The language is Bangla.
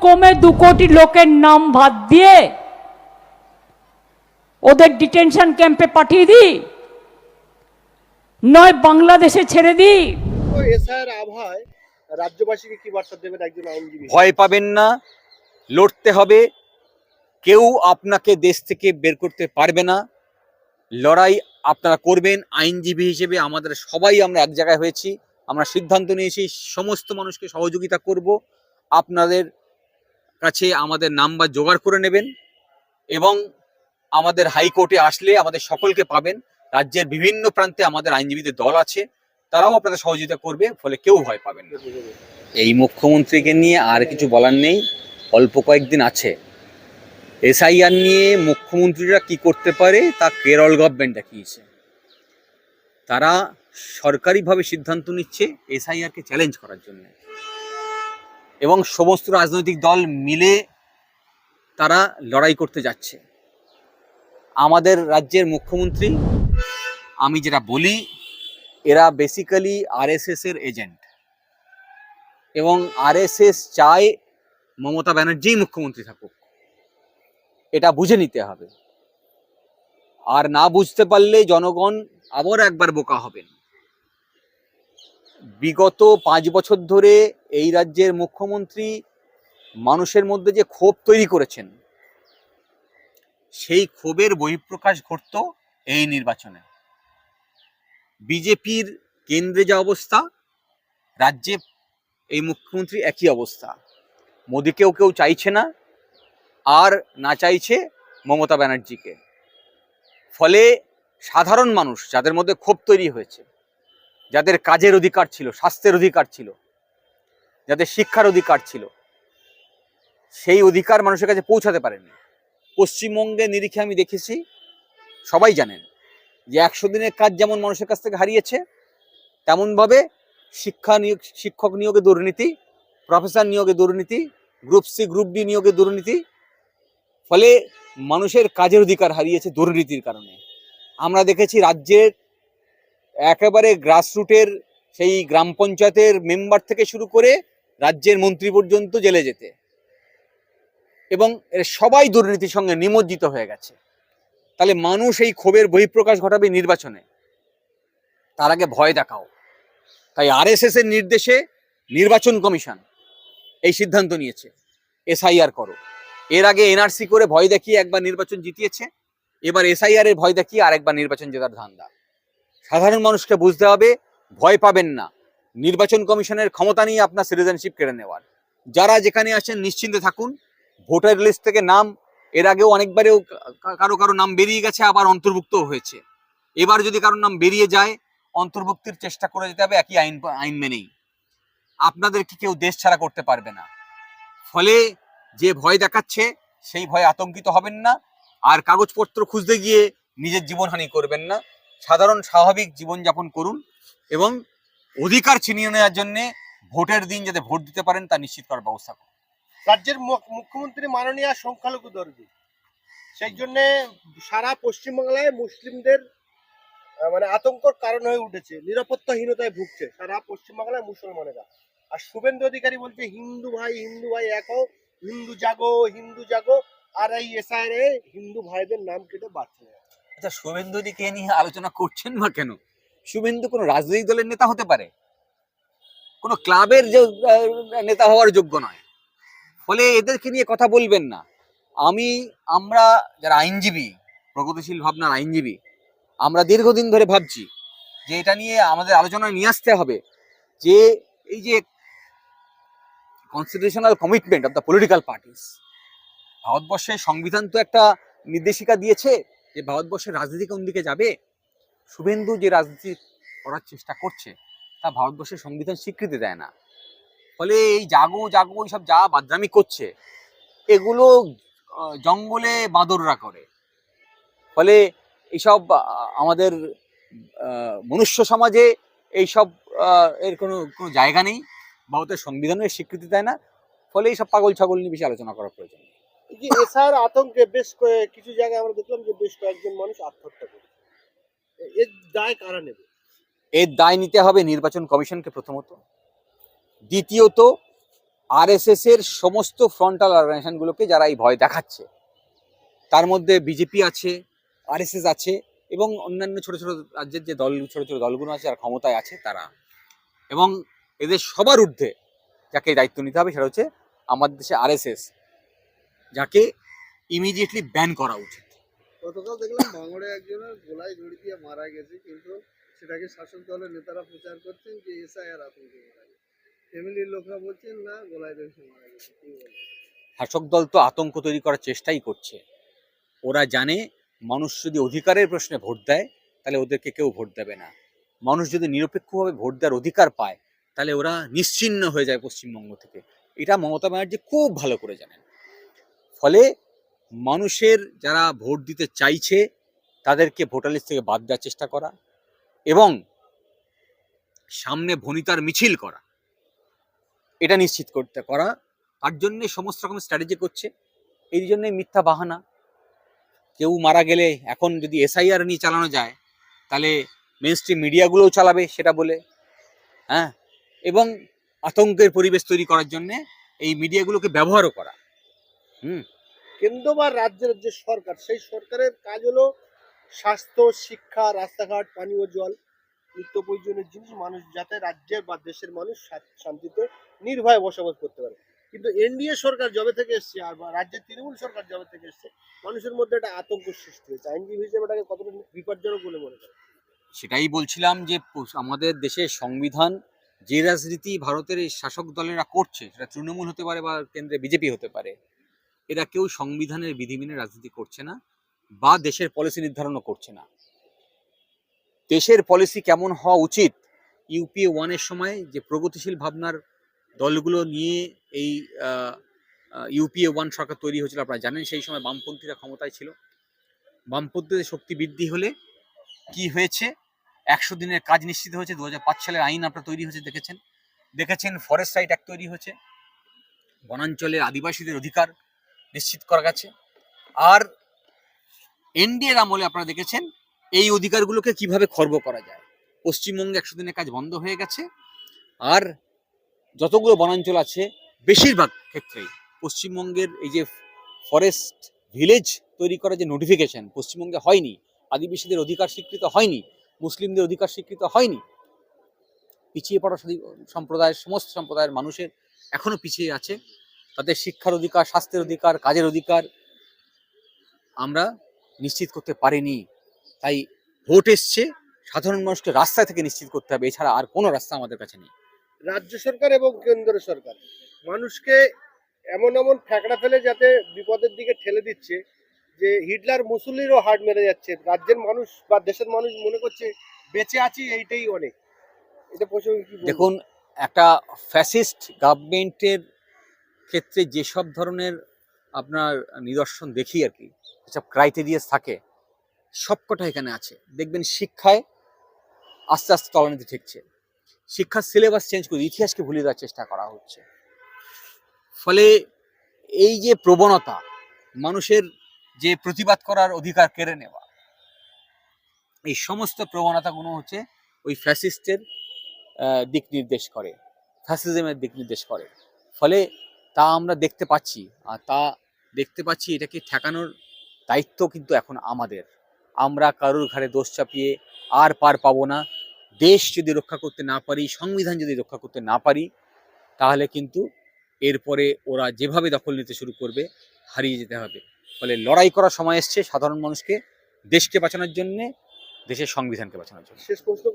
কমে দু কোটি লোকের নাম ভাত দিয়ে ওদের ডিটেনশন ক্যাম্পে পাঠিয়ে দিই নয় বাংলাদেশে ছেড়ে দিই রাজ্যবাসীকে কি বার্তা দেবেন একজন আইনজীবী? ভয় পাবেন না লড়তে হবে কেউ আপনাকে দেশ থেকে বের করতে পারবে না। লড়াই আপনারা করবেন আইনজীবী হিসেবে আমাদের সবাই আমরা এক জায়গায় হয়েছি আমরা সিদ্ধান্ত নিয়েছি সমস্ত মানুষকে সহযোগিতা করব আপনাদের কাছে আমাদের নাম্বার জোগাড় করে নেবেন এবং আমাদের হাইকোর্টে আসলে আমাদের সকলকে পাবেন। রাজ্যের বিভিন্ন প্রান্তে আমাদের আইনজীবীদের দল আছে, তারাও আপনাদের সহযোগিতা করবে, ফলে কেউ ভয় পাবেন না। এই মুখ্যমন্ত্রীকে নিয়ে আর কিছু বলার নেই, অল্প কয়েকদিন আছে। এসআইআর নিয়ে মুখ্যমন্ত্রীরা কি করতে পারে তা কেরল গভর্নমেন্ট দেখিয়েছে। তারা সরকারিভাবে সিদ্ধান্ত নিচ্ছে এসআইআরকে চ্যালেঞ্জ করার জন্য। এবং সমস্ত রাজনৈতিক দল মিলে তারা লড়াই করতে যাচ্ছে। আমাদের রাজ্যের মুখ্যমন্ত্রী, আমি যেটা বলি, এরা বেসিক্যালি আরএসএস এর এজেন্ট এবং আরএসএস চায় মমতা ব্যানার্জিই মুখ্যমন্ত্রী থাকুক। এটা বুঝে নিতে হবে। আর না বুঝতে পারলে জনগণ আবার একবার বোকা হবেন বিগত পাঁচ বছর ধরে এই রাজ্যের মুখ্যমন্ত্রী মানুষের মধ্যে যে ক্ষোভ তৈরি করেছেন, সেই ক্ষোভের বহিঃপ্রকাশ ঘটত এই নির্বাচনে। বিজেপির কেন্দ্রে যা অবস্থা, রাজ্যে এই মুখ্যমন্ত্রী একই অবস্থা। মোদীকেও কেউ চাইছে না, আর না চাইছে মমতা ব্যানার্জিকে। ফলে সাধারণ মানুষ যাদের মধ্যে ক্ষোভ তৈরি হয়েছে যাদের কাজের অধিকার ছিল, স্বাস্থ্যের অধিকার ছিল, যাদের শিক্ষার অধিকার ছিল, সেই অধিকার মানুষের কাছে পৌঁছাতে পারেনি পশ্চিমবঙ্গে নিরিখে আমি দেখেছি, সবাই জানেন যে একশো দিনের কাজ যেমন মানুষের কাছ থেকে হারিয়েছে, তেমনভাবে শিক্ষা নিয়োগ, শিক্ষক নিয়োগে দুর্নীতি, প্রফেসর নিয়োগে দুর্নীতি, গ্রুপ সি, গ্রুপ ডি নিয়োগে দুর্নীতি, ফলে মানুষের কাজের অধিকার হারিয়েছে দুর্নীতির কারণে। আমরা দেখেছি রাজ্যের একেবারে গ্রাসরুটের সেই গ্রাম পঞ্চায়েতের মেম্বার থেকে শুরু করে রাজ্যের মন্ত্রী পর্যন্ত জেলে যেতে। এবং এর সবাই দুর্নীতির সঙ্গে নিমজ্জিত হয়ে গেছে। তাহলে মানুষ এই ক্ষোভের বহিঃপ্রকাশ ঘটাবে নির্বাচনে। তার আগে ভয় দেখাও। তাই আরএসএস এর নির্দেশে নির্বাচন কমিশন এই সিদ্ধান্ত নিয়েছে। এসআইআর করো। এর আগে এনআরসি করে ভয় দেখিয়ে একবার নির্বাচন জিতিয়েছে। এবার এসআইআর এর ভয় দেখিয়ে আরেকবার নির্বাচন জেতার ধান্দা। সাধারণ মানুষকে বুঝতে হবে, ভয় পাবেন না। নির্বাচন কমিশনের ক্ষমতা নিয়ে আপনার সিটিজেনশিপ কেড়ে নেওয়ার। যারা যেখানে আছেন, নিশ্চিন্তে থাকুন। ভোটার লিস্ট থেকে নাম, এর আগেও অনেকবারেও কারও কারও নাম বেরিয়ে গেছে, আবার অন্তর্ভুক্ত হয়েছে। এবার যদি কারোর নাম বেরিয়ে যায়, অন্তর্ভুক্তির চেষ্টা করে যেতে হবে, একই আইন আইন মেনেই। আপনাদেরকে কেউ দেশ ছাড়া করতে পারবে না। ফলে যে ভয় দেখাচ্ছে, সেই ভয়ে আতঙ্কিত হবেন না। আর কাগজপত্র খুঁজতে গিয়ে নিজের জীবনহানি করবেন না। সাধারণ স্বাভাবিক জীবনযাপন করুন এবং অধিকার ছিনিয়ে নেওয়ার জন্য ভোটের দিন যাতে ভোট দিতে পারেন তা নিশ্চিত করার ব্যবস্থা করুন। রাজ্যের মুখ্যমন্ত্রী মাননীয় সংখ্যালঘু দর্জি সেই জন্য সারা পশ্চিমবাংলায় মুসলিমদের মানে আতঙ্কর কারণ হয়ে উঠেছে, নিরাপত্তাহীনতায় ভুগছে সারা পশ্চিমবাংলায় মুসলমানেরা। আর শুভেন্দু অধিকারী বলছে, হিন্দু ভাই হিন্দু ভাই, এক হিন্দু জাগো হিন্দু জাগো। আর এই এসআইআর হিন্দু ভাইদের নাম কেটে বাড়ছে আচ্ছা শুভেন্দুদিকে নিয়ে আলোচনা করছেন বা কেন? শুভেন্দু কোনো রাজনৈতিক দলের নেতা হতে পারে। কোনো ক্লাবের যে নেতা হওয়ার যোগ্য নয়। ফলে এদেরকে নিয়ে কথা বলবেন না। আমি, আমরা যারা আইনজীবী, প্রগতিশীল ভাবনার আইনজীবী, আমরা দীর্ঘদিন ধরে ভাবছি যে এটা নিয়ে আমাদের আলোচনায় নিয়ে আসতে হবে যে এই যে constitutional commitment of the political parties ভারতবর্ষের সংবিধান তো একটা নির্দেশিকা দিয়েছে যে ভারতবর্ষের রাজনীতি কোন দিকে যাবে? শুভেন্দু যে রাজনীতি করার চেষ্টা করছে, তা ভারতবর্ষের সংবিধান স্বীকৃতি দেয় না। ফলে এই জাগো জাগো, এইসব যা বাদরামি করছে, এগুলো জঙ্গলে বাঁদররা করে। ফলে এইসব আমাদের মনুষ্য সমাজে এইসব এর কোনো কোনো জায়গা নেই। ভারতের সংবিধানের স্বীকৃতি দেয় না। ফলে এইসব পাগল ছাগল নিয়ে বেশি আলোচনা করা প্রয়োজন। যে এসআইআর আতঙ্কে বেশ কিছু জায়গায় আমরা দেখলাম যে বেশ কয়েকজন মানুষ আত্মহত্যা করে এর দায় কারা নেবে? এর দায় নিতে হবে নির্বাচন কমিশনকে প্রথমত। দ্বিতীয়ত আরএসএস এর সমস্ত ফ্রন্টাল অর্গানাইজেশনগুলোকে যারা এই ভয় দেখাচ্ছে, তার মধ্যে বিজেপি আছে, আরএসএস আছে, এবং অন্যান্য ছোট ছোট রাজ্যের যে দল ছোট ছোট দলগুলো আছে, যারা ক্ষমতায় আছে, তারা। এবং এদের সবার ঊর্ধ্বে যাকে দায়িত্ব নিতে হবে, সেটা হচ্ছে আমাদের দেশে আরএসএস। যাকে ইমিডিয়েটলি ব্যান করা উচিত। গতকাল দেখলাম ভাঙড়ে একজনের গোলায় দড়ি দিয়ে মারা গেছে কিন্তু সেটাকে শাসক দলের নেতারা প্রচার করছেন যে এসআইআর আতঙ্কে মারা গেছে। ফ্যামিলির লোকরা বলছেন না গোলায় দড়ি মারা গেছে শাসক দল তো আতঙ্ক তৈরি করার চেষ্টাই করছে। ওরা জানে মানুষ যদি অধিকারের প্রশ্নে ভোট দেয় তাহলে ওদেরকে কেউ ভোট দেবে না। মানুষ যদি নিরপেক্ষভাবে ভোট দেওয়ার অধিকার পায় তাহলে ওরা নিশ্চিন্ন হয়ে যায় পশ্চিমবঙ্গ থেকে। এটা মমতা ব্যানার্জি খুব ভালো করে জানেন। ফলে মানুষের যারা ভোট দিতে চাইছে, তাদেরকে ভোটার লিস্ট থেকে বাদ দেওয়ার চেষ্টা করা এবং সামনে ভনিতার মিছিল করা। এটা নিশ্চিত করতে করা। তার জন্যে সমস্ত রকম স্ট্র্যাটেজি করছে, এই জন্যে মিথ্যা বাহানা। কেউ মারা গেলে এখন যদি এসআইআর নিয়ে চালানো যায়, তাহলে মেন স্ট্রিম মিডিয়াগুলোও চালাবে সেটা বলে হ্যাঁ? এবং আতঙ্কের পরিবেশ তৈরি করার জন্যে এই মিডিয়াগুলোকে ব্যবহারও করা। কেন্দ্র বা রাজ্যের যে সরকার সেই সরকারের কাজ হলো স্বাস্থ্য শিক্ষা রাস্তাঘাট পানীয় জল নিত্য প্রয়োজনীয় জিনিস মানুষ যাতে রাজ্যের বা দেশের মানুষ শান্তিতে নির্ভয়ে বসবাস করতে পারে। কিন্তু এনডিএ সরকার জবে থেকে এসছে আর বা রাজ্যের তৃণমূল সরকার জবে থেকে এসছে মানুষের মধ্যে একটা আতঙ্ক সৃষ্টি হয়েছে। আইনজীবী হিসেবে এটাকে কতটা বিপজ্জনক বলে মনে করে সেটাই বলছিলাম যে আমাদের দেশের সংবিধান যে রাজনীতি ভারতের এই শাসক দলেরা করছে সেটা তৃণমূল হতে পারে বা কেন্দ্রে বিজেপি হতে পারে এরা কেউ সংবিধানের বিধি মেনে রাজনীতি করছে না বা দেশের পলিসি নির্ধারণও করছে না। দেশের পলিসি কেমন হওয়া উচিত? ইউপিএ ওয়ানের সময় যে প্রগতিশীল ভাবনার দলগুলো নিয়ে এই ইউপিএ ওয়ান সরকার তৈরি হয়েছিল, আপনারা জানেন সেই সময় বামপন্থীরা ক্ষমতায় ছিল। বামপন্থীদের শক্তি বৃদ্ধি হলে কি হয়েছে? একশো দিনের কাজ নিশ্চিত হয়েছে দু হাজার পাঁচ সালের আইন আপনার তৈরি হয়েছে, দেখেছেন। দেখেছেন ফরেস্ট রাইট অ্যাক্ট তৈরি হয়েছে। বনাঞ্চলের আদিবাসীদের অধিকার নিশ্চিত করা গেছে। আর এনডিএর আমলে আপনারা দেখেছেন, এই অধিকারগুলোকে কীভাবে খর্ব করা যায়। পশ্চিমবঙ্গে একশো দিনের কাজ বন্ধ হয়ে গেছে। আর যতগুলো বনাঞ্চল আছে, বেশিরভাগ ক্ষেত্রেই পশ্চিমবঙ্গের এই যে ফরেস্ট ভিলেজ তৈরি করার যে নোটিফিকেশন পশ্চিমবঙ্গে হয়নি, আদিবাসীদের অধিকার স্বীকৃত হয়নি, মুসলিমদের অধিকার স্বীকৃত হয়নি, পিছিয়ে পড়া সম্প্রদায়ের, সমস্ত সম্প্রদায়ের মানুষের এখনও পিছিয়ে আছে। তাদের শিক্ষার অধিকার স্বাস্থ্যের অধিকার কাজের অধিকার আমরা নিশ্চিত করতে পারিনি। তাই ভোট এসছে সাধারণ মানুষকে রাস্তা থেকে নিশ্চিত করতে হবে এছাড়া আর কোনো রাস্তা আমাদের কাছে নেই। রাজ্য সরকার এবং কেন্দ্র সরকার মানুষকে এমন এমন ফ্যাকড়া ফেলে যাতে বিপদের দিকে ঠেলে দিচ্ছে যে হিটলার মুসুলিরও হার্ট মেরে যাচ্ছে। রাজ্যের মানুষ বা দেশের মানুষ মনে করছে বেঁচে আছি এইটাই অনেক। এটা প্রসঙ্গে দেখুন একটা ফ্যাসিস্ট গভর্নমেন্টের ক্ষেত্রে যেসব ধরনের আপনার নিদর্শন দেখি আর কি, যেসব ক্রাইটেরিয়াস থাকে, সবকটা এখানে আছে। দেখবেন শিক্ষায় আস্তে আস্তে তলানিতে ঠেকছে। শিক্ষার সিলেবাস চেঞ্জ করে ইতিহাসকে ভুলে দেওয়ার চেষ্টা করা হচ্ছে। ফলে এই যে প্রবণতা, মানুষের যে প্রতিবাদ করার অধিকার কেড়ে নেওয়া, এই সমস্ত প্রবণতাগুলো হচ্ছে ওই ফ্যাসিস্টের দিক নির্দেশ করে ফ্যাসিজমের দিক নির্দেশ করে। ফলে তা আমরা দেখতে পাচ্ছি। আর তা দেখতে পাচ্ছি এটাকে ঠেকানোর দায়িত্ব কিন্তু এখন আমাদের। আমরা কারোর ঘাড়ে দোষ চাপিয়ে আর পার পাবো না। দেশ যদি রক্ষা করতে না পারি, সংবিধান যদি রক্ষা করতে না পারি, তাহলে কিন্তু এরপরে ওরা যেভাবে দখল নিতে শুরু করবে, হারিয়ে যেতে হবে। ফলে লড়াই করার সময় এসছে সাধারণ মানুষকে দেশকে বাঁচানোর জন্যে, দেশের সংবিধানকে বাঁচানোর জন্য। শেষ প্রশ্ন